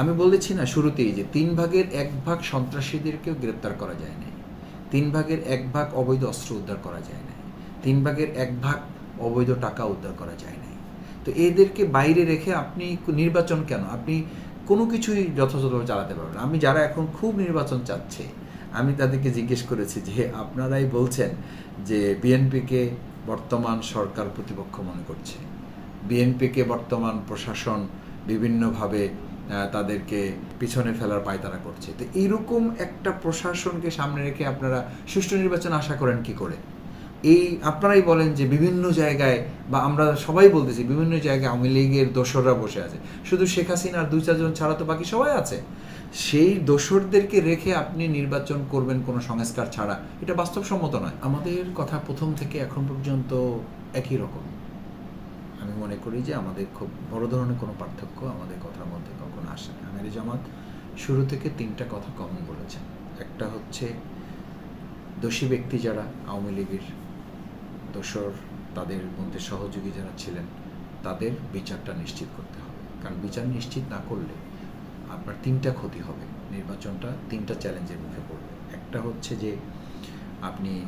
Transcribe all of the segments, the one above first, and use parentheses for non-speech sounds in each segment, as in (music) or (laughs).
আমি বলেছি না শুরুতেই যে তিন ভাগের এক ভাগ সন্ত্রাসীদেরকেও গ্রেপ্তার করা যায় নাই। তিন ভাগের এক ভাগ অবৈধ অস্ত্র উদ্ধার করা যায় নাই। তিন ভাগের এক ভাগ অবৈধ টাকা উদ্ধার করা যায় নাই। তো এদেরকে বাইরে রেখে আপনি নির্বাচন কেন? আপনি কোনো কিছুই যথাযথভাবে চালাতে পারবেন। আমি যারা এখন খুব নির্বাচন চাচ্ছে, আমি তাদেরকে জিজ্ঞেস করেছি যে আপনারাই বলছেন যে বিএনপিকে বর্তমান সরকার প্রতিপক্ষ মনে করছে। বিএনপিকে বর্তমান প্রশাসন বিভিন্নভাবে তাদেরকে পিছনে ফেলার পায়তারা করছে। তো এইরকম একটা প্রশাসনকে সামনে রেখে আপনারা সুষ্ঠু নির্বাচন আশা করেন কি করে? এই আপনারাই বলেন যে বিভিন্ন জায়গায় বা আমরা সবাই বলতেছি, বিভিন্ন জায়গায় আওয়ামী লীগের দোসররা বসে আছে। শুধু শেখ হাসিনা আর দুই চারজন ছাড়া তো বাকি সবাই আছে। সেই দোসরদেরকে রেখে আপনি নির্বাচন করবেন কোনো সংস্কার ছাড়া, এটা বাস্তবসম্মত নয়। আমাদের কথা প্রথম থেকে এখন পর্যন্ত একই রকম। আমি মনে করি যে আমাদের খুব বড় ধরনের কোনো পার্থক্য আমাদের কথার মধ্যে কখনো আসে না। আমির জামাত শুরু থেকে তিনটা কথা কমন বলেছেন। একটা হচ্ছে, দোষী ব্যক্তি যারা আওয়ামী লীগের দোসর তাদের মধ্যে সহযোগী যারা ছিলেন, তাদের বিচারটা নিশ্চিত করতে হবে। কারণ বিচার নিশ্চিত না করলে আপনার তিনটা ক্ষতি হবে। নির্বাচনটা তিনটা চ্যালেঞ্জের মুখে পড়বে। একটা হচ্ছে যে, আপনি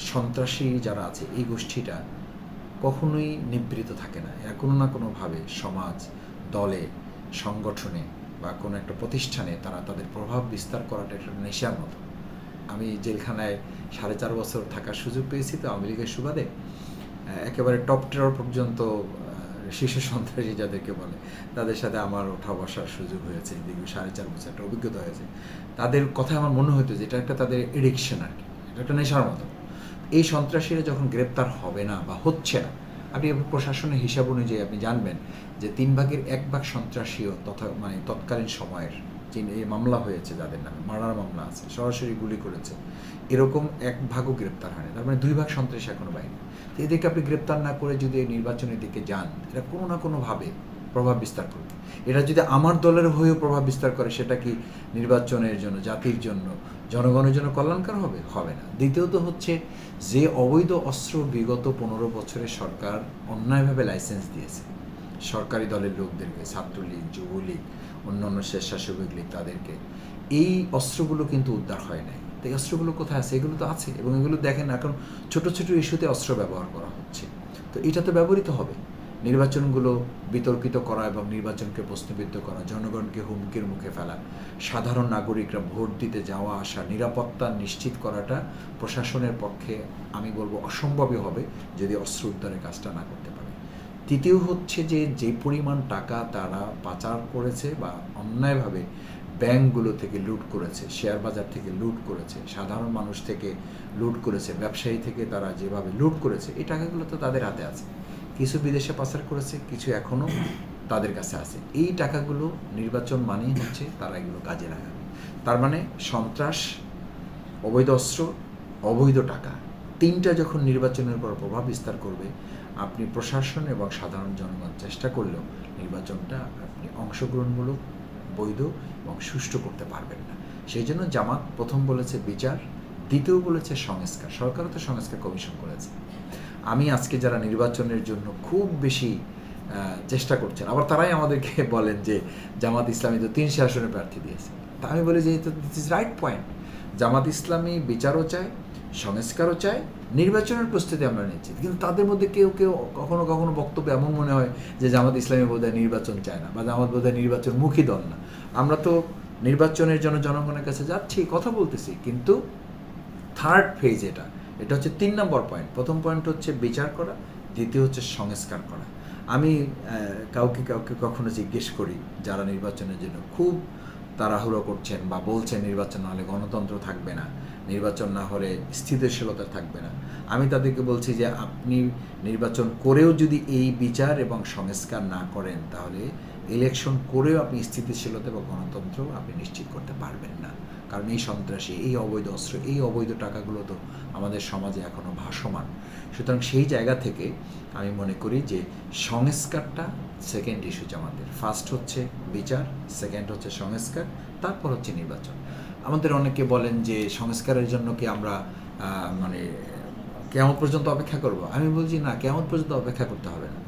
সন্ত্রাসী যারা আছে, এই গোষ্ঠীটা কখনোই নিবৃত থাকে না। এরা কোনো না কোনোভাবে সমাজ, দলে, সংগঠনে বা কোনো একটা প্রতিষ্ঠানে তারা তাদের প্রভাব বিস্তার করাটা একটা নেশার মতো। আমি জেলখানায় সাড়ে চার বছর থাকার সুযোগ পেয়েছি তো আওয়ামী লীগের সুবাদে। একেবারে টপ টেরর পর্যন্ত শীর্ষ সন্ত্রাসী যাদেরকে বলে, তাদের সাথে আমার ওঠা বসার সুযোগ হয়েছে। দীর্ঘ সাড়ে চার বছর একটা অভিজ্ঞতা হয়েছে। তাদের কথা আমার মনে হতো যে এটা একটা তাদের এডিকশন আর কি। এটা একটা নেশার মতো। এই সন্ত্রাসীরা যখন গ্রেপ্তার হবে না বা হচ্ছে না, আপনি প্রশাসনের হিসাব অনুযায়ী আপনি জানবেন যে তিন ভাগের এক ভাগ সন্ত্রাসীও তথা মানে তৎকালীন সময়ের এই মামলা হয়েছে যাদের নামে, মারার মামলা আছে, সরাসরি গুলি করেছে, এরকম এক ভাগও গ্রেপ্তার হয়নি। তার মানে দুই ভাগ সন্ত্রাসী এখনও বাইরে তো এদেরকে আপনি গ্রেপ্তার না করে যদি এই নির্বাচনের দিকে যান এটা কোনো না কোনোভাবে প্রভাব বিস্তার করবে। এটা যদি আমার দলের হয়েও প্রভাব বিস্তার করে, সেটা কি নির্বাচনের জন্য, জাতির জন্য, জনগণের জন্য কল্যাণকর হবে? হবে না। দ্বিতীয়ত হচ্ছে, যে অবৈধ অস্ত্র বিগত পনেরো বছরে সরকার অন্যায়ভাবে লাইসেন্স দিয়েছে। সরকারি দলের লোকদেরকে, ছাত্রলীগ, যুবলীগ, অন্যান্য স্বেচ্ছাসেবক লীগ, তাদেরকে। এই অস্ত্রগুলো কিন্তু উদ্ধার হয় নাই। তো এই অস্ত্রগুলো কোথায় আছে? এগুলো তো আছে এবং এগুলো দেখেন এখন ছোট ছোট ইস্যুতে অস্ত্র ব্যবহার করা হচ্ছে। তো এটা তো ব্যবহৃত হবে। নির্বাচনগুলো বিতর্কিত করা এবং নির্বাচনকে প্রশ্নবিদ্ধ করা, জনগণকে হুমকির মুখে ফেলা, সাধারণ নাগরিকরা ভোট দিতে যাওয়া, আসা, নিরাপত্তা নিশ্চিত করাটা প্রশাসনের পক্ষে আমি বলব অসম্ভবই হবে যদি অস্ত্র উদ্ধারের কাজটা না করতে পারে। তৃতীয় হচ্ছে যে যে পরিমাণ টাকা তারা পাচার করেছে বা অন্যায়ভাবে ব্যাংকগুলো থেকে লুট করেছে, শেয়ার বাজার থেকে লুট করেছে, সাধারণ মানুষ থেকে লুট করেছে, ব্যবসায়ী থেকে তারা যেভাবে লুট করেছে, এই টাকাগুলো তো তাদের হাতে আছে। কিছু বিদেশে পাচার করেছে, কিছু এখনও তাদের কাছে আছে। এই টাকাগুলো নির্বাচন মানেই হচ্ছে তারা এগুলো কাজে লাগাবে। তার মানে সন্ত্রাস, অবৈধ অস্ত্র, অবৈধ টাকা, তিনটা যখন নির্বাচনের উপর প্রভাব বিস্তার করবে, আপনি প্রশাসন এবং সাধারণ জনগণ চেষ্টা করলেও নির্বাচনটা আপনি অংশগ্রহণমূলক, বৈধ এবং সুষ্ঠু করতে পারবেন না। সেই জন্য জামাত প্রথম বলেছে বিচার, দ্বিতীয় বলেছে সংস্কার। সরকারও তো সংস্কার কমিশন করেছে। আমি আজকে যারা নির্বাচনের জন্য খুব বেশি চেষ্টা করছেন, আবার তারাই আমাদেরকে (laughs) বলেন যে জামাত ইসলামী তো তিনশো আসনে প্রার্থী দিয়েছে। তা আমি বলি যে this is right point Jamaat Islami বিচারও চায়, সংস্কারও চায়, নির্বাচনের প্রস্তুতি আমরা নিচ্ছি। কিন্তু তাদের মধ্যে কেউ কেউ কখনো কখনো বক্তব্য এমন মনে হয় যে জামাত ইসলামী বোধহয় নির্বাচন চায় না বা জামাত বোধহয় নির্বাচন মুখী দল না। আমরা তো নির্বাচনের জন্য জনগণের কাছে যাচ্ছি, কথা বলতেছি, কিন্তু থার্ড ফেজ এটা এটা হচ্ছে তিন নম্বর পয়েন্ট প্রথম পয়েন্ট হচ্ছে বিচার করা, দ্বিতীয় হচ্ছে সংস্কার করা। আমি কাউকে কাউকে কখনো জিজ্ঞেস করি, যারা নির্বাচনের জন্য খুব তাড়াহুড়ো করছেন বা বলছেন নির্বাচন না হলে গণতন্ত্র থাকবে না, নির্বাচন না হলে স্থিতিশীলতা থাকবে না, আমি তাদেরকে বলছি যে আপনি নির্বাচন করেও যদি এই বিচার এবং সংস্কার না করেন, তাহলে ইলেকশন করেও আপনি স্থিতিশীলতা এবং গণতন্ত্র আপনি নিশ্চিত করতে পারবেন না। কারণ এই সন্ত্রাসী এই অবৈধ অস্ত্র এই অবৈধ টাকাগুলো তো আমাদের সমাজে এখনও ভাসমান। সুতরাং সেই জায়গা থেকে আমি মনে করি যে সংস্কারটা সেকেন্ড ইস্যু আমাদের। ফার্স্ট হচ্ছে বিচার সেকেন্ড হচ্ছে সংস্কার তারপর হচ্ছে নির্বাচন। আমাদের অনেকে বলেন যে সংস্কারের জন্য কি আমরা মানে কেমন পর্যন্ত অপেক্ষা করব? আমি বলছি না কেমন পর্যন্ত অপেক্ষা করতে হবে না।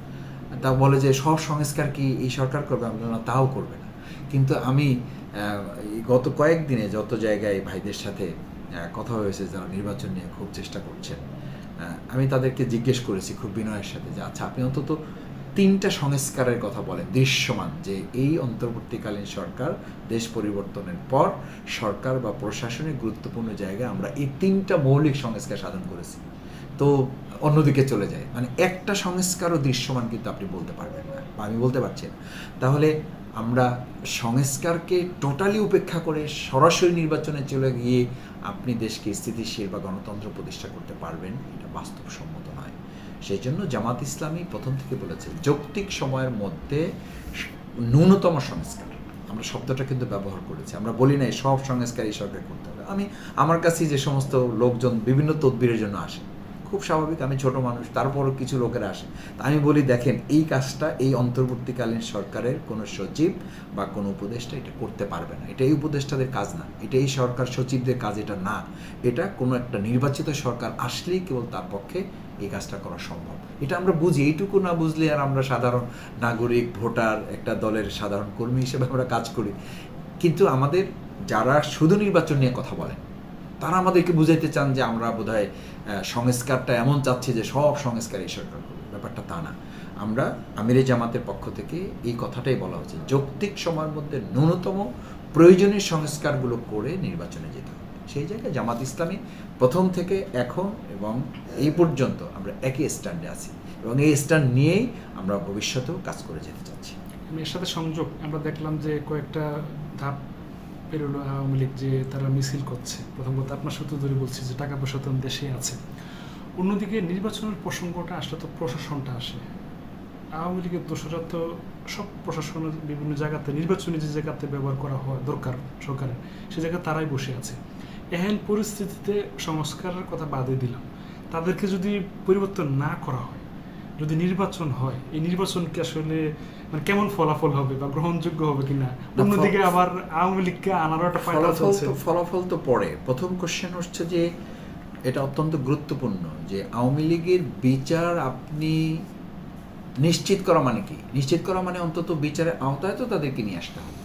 তা বলে যে সব সংস্কার কি এই সরকার করবে? আমি বললাম, না তাও করবে না। কিন্তু আমি গত কয়েকদিনে যত জায়গায় ভাইদের সাথে কথা হয়েছে যারা নির্বাচন নিয়ে খুব চেষ্টা করছেন আমি তাদেরকে জিজ্ঞেস করেছি খুব বিনয়ের সাথে যে আচ্ছা আপনি অন্তত তিনটা সংস্কারের কথা বলেন, দৃশ্যমান, যে এই অন্তর্বর্তীকালীন সরকার দেশ পরিবর্তনের পর সরকার বা প্রশাসনের গুরুত্বপূর্ণ জায়গায় আমরা এই তিনটা মৌলিক সংস্কার সাধন করেছি। তো অন্যদিকে চলে যায়। মানে একটা সংস্কারও দৃশ্যমান কিন্তু আপনি বলতে পারবেন না, বা আমি বলতে পারছি না। তাহলে আমরা সংস্কারকে টোটালি উপেক্ষা করে সরাসরি নির্বাচনে চলে গিয়ে আপনি দেশকে স্থিতিশীল বা গণতন্ত্র প্রতিষ্ঠা করতে পারবেন, এটা বাস্তবসম্মত নয়। সেই জন্য জামাত ইসলামী প্রথম থেকে বলেছে, যৌক্তিক সময়ের মধ্যে ন্যূনতম সংস্কার। আমরা শব্দটা কিন্তু ব্যবহার করেছি। আমরা বলি নাই সব সংস্কার এই সরকার করতে হবে। আমি, আমার কাছে যে সমস্ত লোকজন বিভিন্ন তদবিরের জন্য আসে খুব স্বাভাবিক, আমি ছোট মানুষ, তারপরও কিছু লোকেরা আসে। আমি বলি, দেখেন, এই কাজটা এই অন্তর্বর্তীকালীন সরকারের কোনো সচিব বা কোনো উপদেষ্টা এটা করতে পারবে না। এটা এই উপদেষ্টাদের কাজ না। এটা এই সরকার সচিবদের কাজ, এটা না। এটা কোনো একটা নির্বাচিত সরকার আসলেই কেবল তার পক্ষে এই কাজটা করা সম্ভব। এটা আমরা বুঝি। এইটুকু না বুঝলে আর আমরা সাধারণ নাগরিক, ভোটার, একটা দলের সাধারণ কর্মী হিসেবে আমরা কাজ করি। কিন্তু আমাদের যারা শুধু নির্বাচন নিয়ে কথা বলেন তারা আমাদেরকে বুঝাইতে চান যে আমরা বোধহয় আহ, সংস্কারটা এমন চাচ্ছি যে সব সংস্কার এই সরকার ব্যাপারটা তা না। আমরা আমিরে জামাতের পক্ষ থেকে এই কথাটাই বলা হচ্ছে যৌক্তিক সময়ের মধ্যে ন্যূনতম প্রয়োজনীয় সংস্কারগুলো করে নির্বাচনে যেতে হবে। সেই জায়গায় জামাত ইসলামী প্রথম থেকে এখন এবং এই পর্যন্ত আমরা একই স্ট্যান্ডে আছি এবং এই স্ট্যান্ড নিয়েই আমরা ভবিষ্যতেও কাজ করে যেতে চাচ্ছি। এর সাথে সংযোগ আমরা দেখলাম যে কয়েকটা ধাপ পেরোলো আওয়ামী লীগ যে তারা মিছিল করছে প্রথম কথা আপনার সাথে ধরে বলছি যে টাকা পয়সা তো দেশে আছে। অন্যদিকে নির্বাচনের প্রসঙ্গটা আসলে তো প্রশাসনটা আসে। আওয়ামী লীগের দোষরা তো সব প্রশাসনের বিভিন্ন জায়গাতে, নির্বাচনী যে জায়গাতে ব্যবহার করা হয় দরকার সরকারের, সে জায়গায় তারাই বসে আছে। এহেন পরিস্থিতিতে সংস্কারের কথা বাদে দিলাম। তাদেরকে যদি পরিবর্তন না করা হয়, যদি নির্বাচন হয়, এই নির্বাচনকে আসলে মানে কেমন ফলাফল হবে বা গ্রহণযোগ্য হবে কিনা? অন্যদিকে আবার আওয়ামী লীগকে আনারও একটা ফলাফল তো ফলাফল তো পরে প্রথম কোশ্চেন হচ্ছে যে এটা অত্যন্ত গুরুত্বপূর্ণ যে আওয়ামী লীগের বিচার আপনি নিশ্চিত করা মানে কি? নিশ্চিত করা মানে অন্তত বিচারের আওতায় তো তাদেরকে নিয়ে আসতে হবে।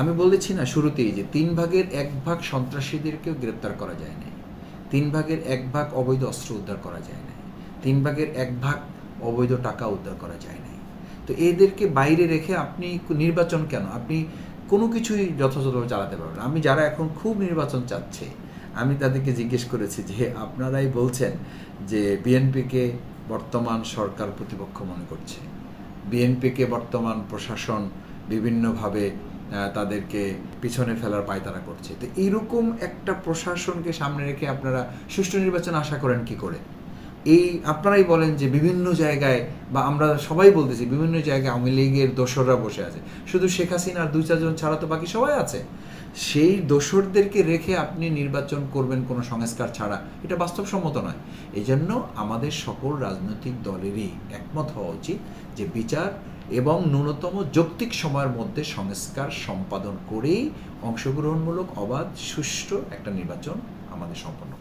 আমি বলেছি না শুরুতেই যে তিন ভাগের এক ভাগ সন্ত্রাসীদেরকেও গ্রেপ্তার করা যায় নাই। তিন ভাগের এক ভাগ অবৈধ অস্ত্র উদ্ধার করা যায় নাই। তিন ভাগের এক ভাগ অবৈধ টাকা উদ্ধার করা যায় নাই। তো এদেরকে বাইরে রেখে আপনি নির্বাচন কেন? আপনি কোনো কিছুই যথাযথভাবে চালাতে পারবেন আমি যারা এখন খুব নির্বাচন চাচ্ছে, আমি তাদেরকে জিজ্ঞেস করেছি যে, আপনারাই বলছেন যে বিএনপিকে বর্তমান সরকার প্রতিপক্ষ মনে করছে। বিএনপিকে বর্তমান প্রশাসন বিভিন্নভাবে তাদেরকে পিছনে ফেলার পায়তারা করছে। তো এইরকম একটা প্রশাসনকে সামনে রেখে আপনারা সুষ্ঠু নির্বাচন আশা করেন কি করে? এই আপনারাই বলেন যে বিভিন্ন জায়গায়, বা আমরা সবাই বলতেছি, বিভিন্ন জায়গায় আওয়ামী লীগের দোসররা বসে আছে। শুধু শেখ হাসিনার দুই, চারজন ছাড়া তো বাকি সবাই আছে। সেই দোসরদেরকে রেখে আপনি নির্বাচন করবেন কোনো সংস্কার ছাড়া, এটা বাস্তবসম্মত নয়। এই জন্য আমাদের সকল রাজনৈতিক দলেরই একমত হওয়া উচিত যে বিচার এবং ন্যূনতম যৌক্তিক সময়ের মধ্যে সংস্কার সম্পাদন করেই অংশগ্রহণমূলক, অবাধ, সুষ্ঠু একটা নির্বাচন আমাদের সম্পন্ন